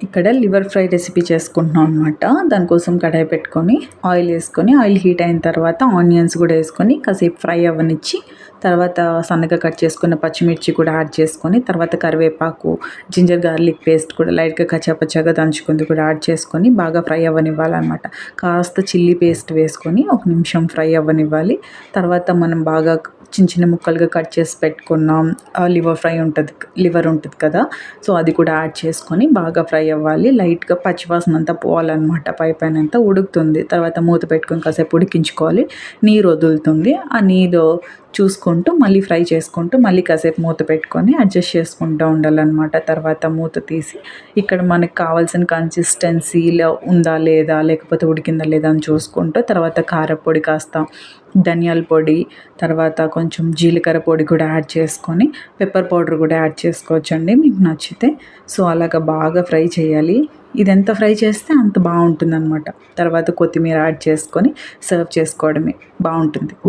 ఇక్కడ liver fry recipe చేసుకుంటున్నాం అనమాట దానికోసం కడాయి పెట్టుకొని ఆయిల్ వేసుకొని ఆయిల్ హీట్ అయిన తర్వాత ఆనియన్స్ కూడా వేసుకొని కాసేపు ఫ్రై అవ్వనిచ్చి తర్వాత సన్నగా కట్ చేసుకున్న పచ్చిమిర్చి కూడా యాడ్ చేసుకొని తర్వాత కరివేపాకు జింజర్ గార్లిక్ పేస్ట్ కూడా లైట్గా కచ్చాపచ్చాగా దంచుకుంది కూడా యాడ్ చేసుకొని బాగా ఫ్రై అవ్వనివ్వాలన్నమాట. కాస్త చిల్లీ పేస్ట్ వేసుకొని ఒక నిమిషం ఫ్రై అవ్వనివ్వాలి. తర్వాత మనం బాగా చిన్న చిన్న ముక్కలుగా కట్ చేసి పెట్టుకున్నాం. లివర్ ఫ్రై ఉంటుంది లివర్ ఉంటుంది కదా సో అది కూడా యాడ్ చేసుకొని బాగా ఫ్రై అవ్వాలి. లైట్గా పచ్చివాసన అంతా పోవాలన్నమాట. పై పైన అంతా ఉడుకుతుంది. తర్వాత మూత పెట్టుకొని కాసేపు ఉడికించుకోవాలి. నీరు వదులుతుంది. ఆ నీరు చూసుకుంటూ మళ్ళీ ఫ్రై చేసుకుంటూ మళ్ళీ కాసేపు మూత పెట్టుకొని అడ్జస్ట్ చేసుకుంటూ ఉండాలన్నమాట. తర్వాత మూత తీసి ఇక్కడ మనకు కావాల్సిన కన్సిస్టెన్సీలో ఉందా లేదా లేకపోతే ఉడికిందా లేదా అని చూసుకుంటూ తర్వాత కారపొడి కాస్త ధనియాల పొడి తర్వాత కొంచెం జీలకర్ర పొడి కూడా యాడ్ చేసుకొని పెప్పర్ పౌడర్ కూడా యాడ్ చేసుకోవచ్చండి మీకు నచ్చితే. సో అలాగ బాగా ఫ్రై చేయాలి. ఇది ఎంత ఫ్రై చేస్తే అంత బాగుంటుంది అనమాట తర్వాత కొత్తిమీర యాడ్ చేసుకొని సర్వ్ చేసుకోవడమే. బాగుంటుంది.